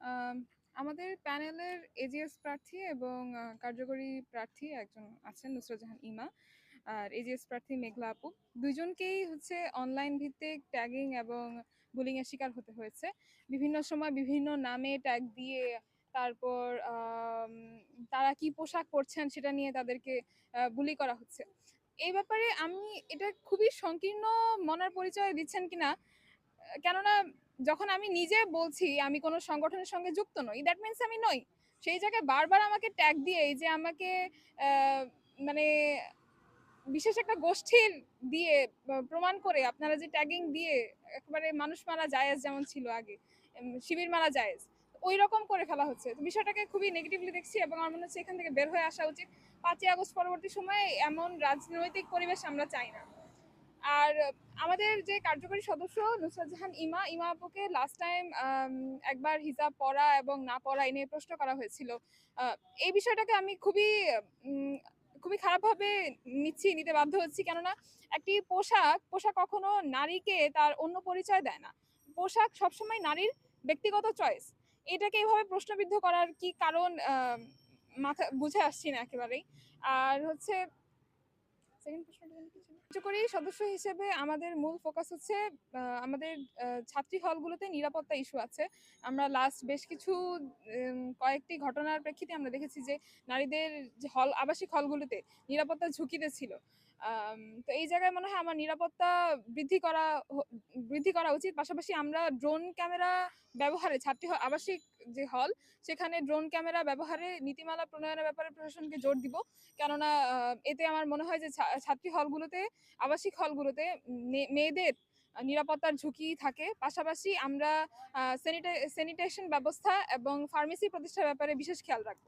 আম, আমাদের প্যানেলের এজিএস প্রার্থী এবং কার্যকরী প্রার্থী একজন আছেন নুসরাত জাহান ইমা আর এজিএস প্রার্থী মেঘলা আপু। দুজনকেই হচ্ছে অনলাইন ভিত্তিক ট্যাগিং এবং বুলিং এর শিকার হতে হয়েছে। বিভিন্ন সময় বিভিন্ন নামে ট্যাগ দিয়ে তারপর তারা কি পোশাক পরছেন সেটা নিয়ে তাদেরকে বুলি করা হচ্ছে। এই ব্যাপারে আমি এটা খুবই সংকীর্ণ মনের পরিচয় দিচ্ছেন কিনা কেননা যখন আমি নিজে বলছি, আমি কোনো সংগঠনের সঙ্গে যুক্ত নই দ্যাট মিনস আমি নই। সেই জায়গায় বারবার আমাকে ট্যাগ দিয়ে এই যে আমাকে মানে বিশেষ একটা গোষ্ঠীর দিয়ে প্রমাণ করে আপনারা যে ট্যাগিং দিয়ে একেবারে মানুষ মারা জায়েজ যেমন ছিল আগে শিবির মারা জায়েজ ওই রকম করে ফেলা হচ্ছে। বিষয়টাকে খুবই নেগেটিভলি দেখছি এবং আমার মনে হচ্ছে এখান থেকে বের হয়ে আসা উচিত। পাঁচই আগস্ট পরবর্তী সময়ে এমন রাজনৈতিক পরিবেশ আমরা চাই না। আমাদের যে কার্যকরী সদস্য নুসরাত জাহান ইমা ইমা আপুকে লাস্ট টাইম একবার হিজাব পরা এবং না পরা এ নিয়ে প্রশ্ন করা হয়েছিল। এই বিষয়টাকে আমি খুবই খুবই খারাপভাবে নিচ্ছি, নিতে বাধ্য হচ্ছি। কেননা একটি পোশাক পোশাক কখনো নারীকে তার অন্য পরিচয় দেয় না। পোশাক সবসময় নারীর ব্যক্তিগত চয়েস এটাকে এভাবে প্রশ্নবিদ্ধ করার কি কারণ মাথা, বুঝে আসছি না একেবারেই। আর হচ্ছে সেকেন্ড প্রশ্নটা জানি কি কার্যকরী সদস্য হিসেবে আমাদের মূল ফোকাস হচ্ছে আমাদের ছাত্রী হলগুলোতে নিরাপত্তা ইস্যু আছে। আমরা লাস্ট বেশ কিছু কয়েকটি ঘটনার প্রেক্ষিতে আমরা দেখেছি যে নারীদের যে হল আবাসিক হলগুলোতে নিরাপত্তা ঝুঁকিতে ছিল। তো এই জায়গায় মনে হয় আমার নিরাপত্তা বৃদ্ধি করা বৃদ্ধি করা উচিত। পাশাপাশি আমরা ড্রোন ক্যামেরা ব্যবহারে ছাত্রী আবাসিক যে হল, সেখানে ড্রোন ক্যামেরা ব্যবহারে, নীতিমালা প্রণয়নের ব্যাপারে প্রশাসনকে জোর দিব। কেননা এতে আমার মনে হয় যে ছাত্রী হলগুলোতে, আবাসিক হলগুলোতে মেয়েদের নিরাপত্তার ঝুঁকি থাকে। পাশাপাশি আমরা স্যানিটেশন ব্যবস্থা এবং ফার্মেসি প্রতিষ্ঠার ব্যাপারে বিশেষ খেয়াল রাখব।